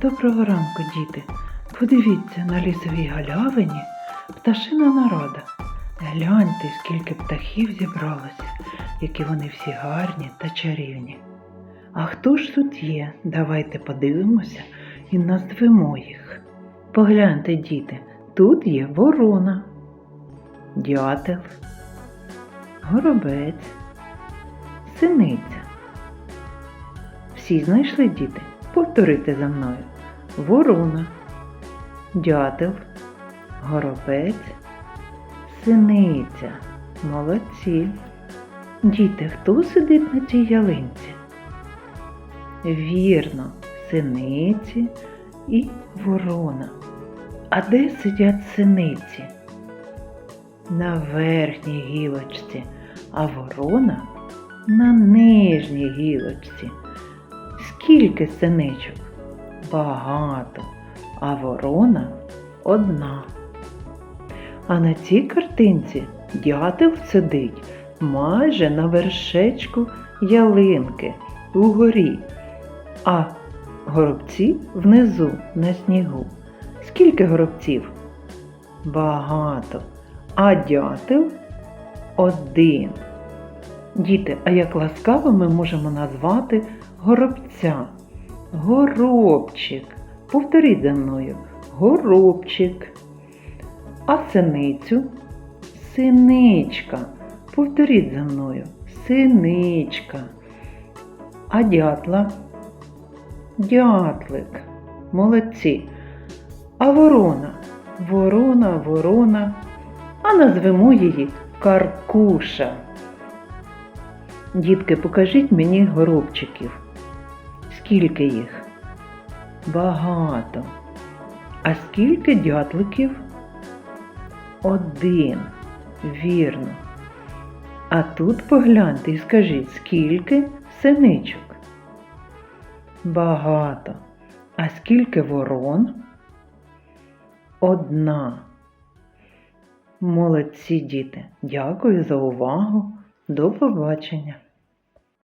Доброго ранку, діти. Подивіться на лісовій галявині пташина нарада. Гляньте, скільки птахів зібралося, які вони всі гарні та чарівні. А хто ж тут є? Давайте подивимося і назвемо їх. Погляньте, діти, тут є ворона, дятел, горобець, синиця. Всі знайшли діти? Повторити за мною. Ворона, дятел, горобець, синиця. Молодці. Діти, хто сидить на цій ялинці? Вірно, синиці і ворона. А де сидять синиці? На верхній гілочці, а ворона на нижній гілочці. Скільки синичок? Багато, а ворона одна. А на цій картинці дятел сидить майже на вершечку ялинки угорі, а горобці внизу на снігу. Скільки горобців? Багато. А дятел один. Діти, а як ласкаво ми можемо назвати горобця? Горобчик. Повторіть за мною. Горобчик. А синицю? Синичка. Повторіть за мною. Синичка. А дятла? Дятлик. Молодці. А ворона? Ворона, ворона. А назвемо її Каркуша. Дітки, покажіть мені горобчиків. Скільки їх? Багато. А скільки дятликів? Один. Вірно. А тут погляньте і скажіть, скільки синичок? Багато. А скільки ворон? Одна. Молодці діти. Дякую за увагу. До побачення.